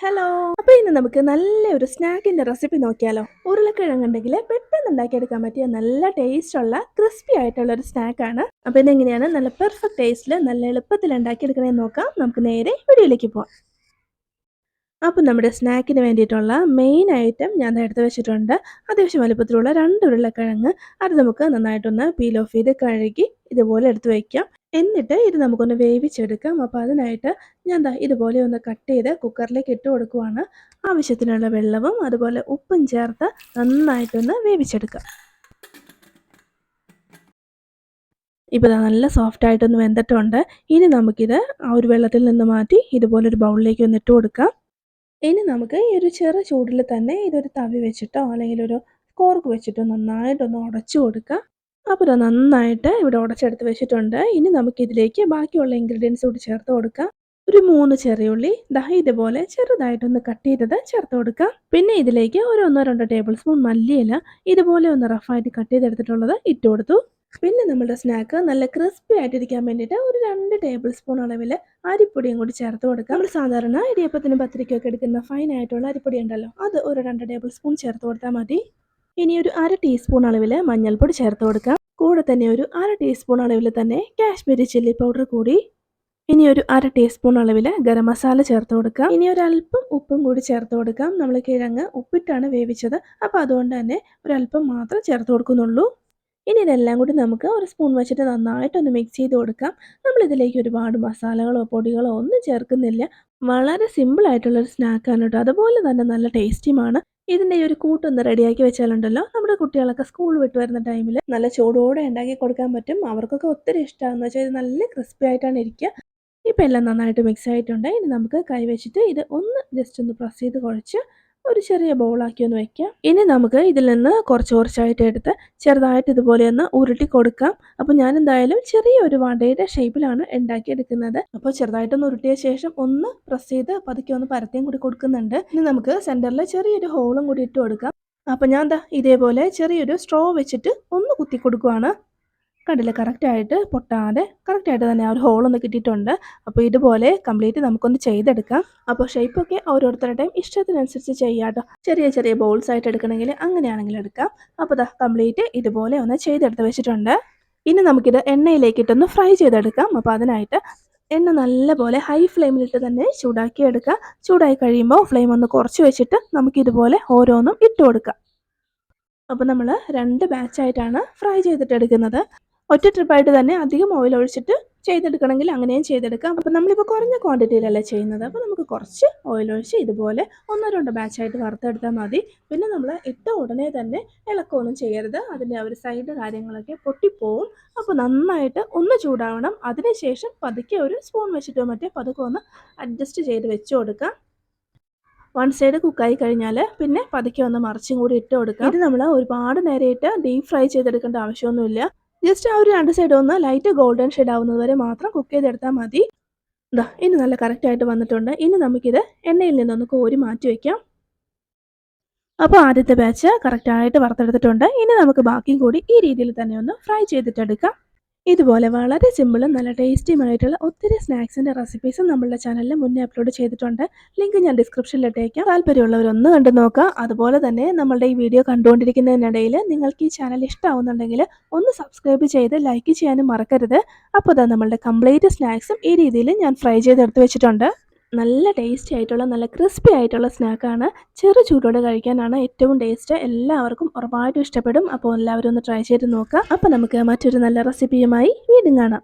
Hello. അപ്പോൾ ഇന്ന് നമുക്ക് നല്ലൊരു സ്നാക്കിന്റെ റെസിപ്പി നോക്കിയാലോ? ഉരുളക്കിഴങ്ങുണ്ടെങ്കിൽ പെട്ടെന്ന് ഉണ്ടാക്കിയെടുക്കാൻ പറ്റിയ നല്ല ടേസ്റ്റ് ഉള്ള ക്രിസ്പി ആയിട്ടുള്ള ഒരു സ്നാക്ക് സ്നാക്കാണ് അപ്പോൾ ഇതെങ്ങനെയാണ് നല്ല പെർഫെക്റ്റ് ടേസ്റ്റിൽ നല്ല എളുപ്പത്തിൽ ഉണ്ടാക്കിയെടുക്കണമെന്ന് നോക്കാം. നമുക്ക് നേരെ വീഡിയോയിലേക്ക് പോവാം. അപ്പോൾ നമ്മുടെ സ്നാക്കിന് വേണ്ടിയിട്ടുള്ള മെയിൻ ഐറ്റം ഞാൻ എടുത്ത് വെച്ചിട്ടുണ്ട്. അത്യാവശ്യം വലുപ്പത്തിലുള്ള രണ്ട് ഉരുളക്കിഴങ്ങ്. അത് നമുക്ക് നന്നായിട്ടൊന്ന് പീൽ ഓഫ് ചെയ്ത് കഴുകി ഇതുപോലെ എടുത്ത് വയ്ക്കാം എന്നിട്ട് ഇത് നമുക്കൊന്ന് വേവിച്ചെടുക്കാം. അപ്പോൾ അതിനായിട്ട് ഞാൻ ദാ ഇതുപോലെ ഒന്ന് കട്ട് ചെയ്ത് കുക്കറിലേക്ക് ഇട്ട് കൊടുക്കുവാണ്. ആവശ്യത്തിനുള്ള വെള്ളവും അതുപോലെ ഉപ്പും ചേർത്ത് നന്നായിട്ടൊന്ന് വേവിച്ചെടുക്കാം. ഇപ്പോൾ നല്ല സോഫ്റ്റ് ആയിട്ടൊന്ന് വെന്തിട്ടുണ്ട്. ഇനി നമുക്കിത് ആ ഒരു വെള്ളത്തിൽ നിന്ന് മാറ്റി ഇതുപോലെ ഒരു ബൗളിലേക്ക് ഒന്ന് ഇട്ട് കൊടുക്കാം. ഇനി നമുക്ക് ഈ ഒരു ചെറു ചൂടിൽ തന്നെ ഇതൊരു തവി വെച്ചിട്ടോ അല്ലെങ്കിൽ ഒരു കോർക്ക് വെച്ചിട്ടോ നന്നായിട്ടൊന്ന് ഉടച്ചു കൊടുക്കുക അപ്പോൾ ഇത് നന്നായിട്ട് ഇവിടെ ഉടച്ചെടുത്ത് വെച്ചിട്ടുണ്ട്. ഇനി നമുക്കിതിലേക്ക് ബാക്കിയുള്ള ഇൻഗ്രീഡിയൻസ് കൂടി ചേർത്ത് കൊടുക്കാം. ഒരു മൂന്ന് ചെറിയുള്ളി ദാ ഇതുപോലെ ചെറുതായിട്ടൊന്ന് കട്ട് ചെയ്തത് ചേർത്ത് കൊടുക്കാം. പിന്നെ ഇതിലേക്ക് ഒരു ഒന്നോ രണ്ടോ ടേബിൾ സ്പൂൺ മല്ലിയില ഇതുപോലെ ഒന്ന് റഫായിട്ട് കട്ട് ചെയ്തെടുത്തിട്ടുള്ളത് ഇട്ട് കൊടുത്തു. പിന്നെ നമ്മുടെ സ്നാക്ക് നല്ല ക്രിസ്പി ആയിട്ടിരിക്കാൻ വേണ്ടിയിട്ട് ഒരു രണ്ട് ടേബിൾ സ്പൂൺ അളവിൽ അരിപ്പൊടിയും കൂടി ചേർത്ത് കൊടുക്കാം. നമ്മൾ സാധാരണ ഇടിയപ്പത്തിനും പത്തിരിക്കൊക്കെ എടുക്കുന്ന ഫൈൻ ആയിട്ടുള്ള അരിപ്പൊടി ഉണ്ടല്ലോ അത് ഒരു രണ്ട് ടേബിൾ സ്പൂൺ ചേർത്ത് കൊടുത്താൽ മതി. ഇനി ഒരു അര ടീസ്പൂൺ അളവിൽ മഞ്ഞൾപ്പൊടി ചേർത്ത് കൊടുക്കാം. കൂടെ തന്നെ ഒരു അര ടീസ്പൂൺ അളവിൽ തന്നെ കാശ്മീരി ചില്ലി പൗഡർ കൂടി. ഇനി ഒരു അര ടീസ്പൂൺ അളവിൽ ഗരം മസാല ചേർത്ത് കൊടുക്കാം. ഇനി ഒരല്പം ഉപ്പും കൂടി ചേർത്ത് കൊടുക്കാം. നമ്മൾ കിഴങ്ങ് ഉപ്പിട്ടാണ് വേവിച്ചത്. അപ്പോൾ അതുകൊണ്ട് തന്നെ ഒരല്പം മാത്രം ചേർത്ത് കൊടുക്കുന്നുള്ളൂ. ഇനി ഇതെല്ലാം കൂടി നമുക്ക് ഒരു സ്പൂൺ വെച്ചിട്ട് നന്നായിട്ടൊന്ന് മിക്സ് ചെയ്ത് കൊടുക്കാം. നമ്മളിതിലേക്ക് ഒരുപാട് മസാലകളോ പൊടികളോ ഒന്നും ചേർക്കുന്നില്ല. വളരെ സിമ്പിൾ ആയിട്ടുള്ള ഒരു സ്നാക്കാണ് കേട്ടോ. അതുപോലെ തന്നെ നല്ല ടേസ്റ്റിയുമാണ് ഇതിന്റെ ഈ ഒരു കൂട്ടൊന്ന് റെഡിയാക്കി വെച്ചാലുണ്ടല്ലോ നമ്മുടെ കുട്ടികളൊക്കെ സ്കൂൾ വിട്ട് വരുന്ന ടൈമിൽ നല്ല ചൂടോടെ ഉണ്ടാക്കി കൊടുക്കാൻ പറ്റും. അവർക്കൊക്കെ ഒത്തിരി ഇഷ്ടമാണെന്ന് വെച്ചാൽ ഇത് നല്ല ക്രിസ്പി ആയിട്ടാണ് ഇരിക്കുക ഇപ്പം എല്ലാം നന്നായിട്ട് മിക്സ് ആയിട്ടുണ്ട്. ഇനി നമുക്ക് കൈവച്ചിട്ട് ഇത് ഒന്ന് ജസ്റ്റ് ഒന്ന് പ്രസ് ചെയ്ത് കുഴച്ച് ഒരു ചെറിയ ബൗളാക്കി ഒന്ന് വെക്കാം. ഇനി നമുക്ക് ഇതിൽ നിന്ന് കുറച്ച് കുറച്ചായിട്ട് എടുത്ത് ചെറുതായിട്ട് ഇതുപോലെ ഒന്ന് ഉരുട്ടി കൊടുക്കാം. അപ്പോൾ ഞാൻ എന്തായാലും ചെറിയ ഒരു വടയുടെ ഷേപ്പിലാണ് ഉണ്ടാക്കിയെടുക്കുന്നത്. അപ്പോൾ ചെറുതായിട്ടൊന്ന് ഉരുട്ടിയ ശേഷം ഒന്ന് പ്രസ് ചെയ്ത് പതുക്കെ ഒന്ന് പരത്തിയും കൂടി കൊടുക്കുന്നുണ്ട്. ഇനി നമുക്ക് സെന്ററിൽ ചെറിയൊരു ഹോളും കൂടി ഇട്ട് കൊടുക്കാം. അപ്പോൾ ഞാൻ ദാ ഇതേപോലെ ചെറിയൊരു സ്ട്രോ വെച്ചിട്ട് ഒന്ന് കുത്തി കൊടുക്കുവാണ്. കണ്ടില്ല? കറക്റ്റായിട്ട് പൊട്ടാതെ കറക്റ്റായിട്ട് തന്നെ ആ ഒരു ഹോളൊന്ന് കിട്ടിയിട്ടുണ്ട്. അപ്പോൾ ഇതുപോലെ കംപ്ലീറ്റ് നമുക്കൊന്ന് ചെയ്തെടുക്കാം. അപ്പോൾ ഷേപ്പൊക്കെ ഓരോരുത്തരുടെയും ഇഷ്ടത്തിനനുസരിച്ച് ചെയ്യാട്ടോ ചെറിയ ചെറിയ ബോൾസ് ആയിട്ട് എടുക്കണമെങ്കിൽ അങ്ങനെയാണെങ്കിൽ എടുക്കാം. അപ്പോൾ ദാ കംപ്ലീറ്റ് ഇതുപോലെ ഒന്ന് ചെയ്തെടുത്ത് വെച്ചിട്ടുണ്ട്. ഇനി നമുക്കിത് എണ്ണയിലേക്കിട്ടൊന്ന് ഫ്രൈ ചെയ്തെടുക്കാം. അപ്പോൾ അതിനായിട്ട് എണ്ണ നല്ലപോലെ ഹൈ ഫ്ലെയിമിലിട്ട് തന്നെ ചൂടാക്കി എടുക്കുക ചൂടായി കഴിയുമ്പോൾ ഫ്ലെയിം ഒന്ന് കുറച്ച് വെച്ചിട്ട് നമുക്കിതുപോലെ ഓരോന്നും ഇട്ട് കൊടുക്കാം. അപ്പോൾ നമ്മൾ രണ്ട് ബാച്ചായിട്ടാണ് ഫ്രൈ ചെയ്തിട്ട് എടുക്കുന്നത്. ഒറ്റ ട്രിപ്പായിട്ട് തന്നെ അധികം ഓയിൽ ഒഴിച്ചിട്ട് ചെയ്തെടുക്കണമെങ്കിൽ അങ്ങനെയും ചെയ്തെടുക്കാം. അപ്പം നമ്മളിപ്പോൾ കുറഞ്ഞ ക്വാണ്ടിറ്റിയിലല്ലേ ചെയ്യുന്നത്? അപ്പോൾ നമുക്ക് കുറച്ച് ഓയിൽ ഒഴിച്ച് ഇതുപോലെ ഒന്നോ രണ്ടോ ബാച്ചായിട്ട് വറുത്തെടുത്താൽ മതി. പിന്നെ നമ്മൾ ഇട്ട ഉടനെ തന്നെ ഇളക്കമൊന്നും ചെയ്യരുത്. അതിന്റെ ആ ഒരു സൈഡ് കാര്യങ്ങളൊക്കെ പൊട്ടിപ്പോവും. അപ്പോൾ നന്നായിട്ട് ഒന്ന് ചൂടാവണം. അതിനുശേഷം പതുക്കെ ഒരു സ്പൂൺ വെച്ചിട്ടോ മറ്റേ പതുക്കെ ഒന്ന് അഡ്ജസ്റ്റ് ചെയ്ത് വെച്ച് കൊടുക്കാം. വൺ സൈഡ് കുക്കായി കഴിഞ്ഞാൽ പിന്നെ പതുക്കെ ഒന്ന് മറിച്ചും കൂടി ഇട്ട് കൊടുക്കാം. ഇത് നമ്മൾ ഒരുപാട് നേരമായിട്ട് ഡീപ് ഫ്രൈ ചെയ്തെടുക്കേണ്ട ആവശ്യമൊന്നുമില്ല. ജസ്റ്റ് ആ ഒരു രണ്ട് സൈഡ് ഒന്ന് ലൈറ്റ് ഗോൾഡൻ ഷെയ്ഡ് ആവുന്നത് വരെ മാത്രം കുക്ക് ചെയ്തെടുത്താൽ മതി. ഇതാ ഇനി നല്ല കറക്റ്റായിട്ട് വന്നിട്ടുണ്ട്. ഇനി നമുക്കിത് എണ്ണയിൽ നിന്നൊന്ന് കോരി മാറ്റി വയ്ക്കാം അപ്പോൾ ആദ്യത്തെ ബാച്ച് കറക്റ്റായിട്ട് വറുത്തെടുത്തിട്ടുണ്ട്. ഇനി നമുക്ക് ബാക്കിയും കൂടി ഈ രീതിയിൽ തന്നെ ഒന്ന് ഫ്രൈ ചെയ്തിട്ടെടുക്കാം. ഇതുപോലെ വളരെ സിമ്പിളും നല്ല ടേസ്റ്റിയുമായിട്ടുള്ള ഒത്തിരി സ്നാക്സിന്റെ റെസിപ്പീസും നമ്മളുടെ ചാനലിൽ മുന്നേ അപ്ലോഡ് ചെയ്തിട്ടുണ്ട്. ലിങ്ക് ഞാൻ ഡിസ്ക്രിപ്ഷനിൽ ഇട്ടേക്കാം. താല്പര്യമുള്ളവരൊന്ന് കണ്ടു നോക്കുക. അതുപോലെ തന്നെ നമ്മളുടെ ഈ വീഡിയോ കണ്ടുകൊണ്ടിരിക്കുന്നതിനിടയിൽ നിങ്ങൾക്ക് ഈ ചാനൽ ഇഷ്ടമാവുന്നുണ്ടെങ്കിൽ ഒന്ന് സബ്സ്ക്രൈബ് ചെയ്ത് ലൈക്ക് ചെയ്യാനും മറക്കരുത്. അപ്പോൾ അതാ നമ്മളുടെ കംപ്ലീറ്റ് സ്നാക്സും ഈ രീതിയിൽ ഞാൻ ഫ്രൈ ചെയ്തെടുത്ത് വെച്ചിട്ടുണ്ട്. നല്ല ടേസ്റ്റി ആയിട്ടുള്ള നല്ല ക്രിസ്പി ആയിട്ടുള്ള സ്നാക്കാണ് ചെറു ചൂടോടെ കഴിക്കാനാണ് ഏറ്റവും ടേസ്റ്റ് എല്ലാവർക്കും ഉറപ്പായിട്ടും ഇഷ്ടപ്പെടും. അപ്പോൾ എല്ലാവരും ഒന്ന് ട്രൈ ചെയ്ത് നോക്കുക. അപ്പോൾ നമുക്ക് മറ്റൊരു നല്ല റെസിപ്പിയുമായി വീണ്ടും കാണാം.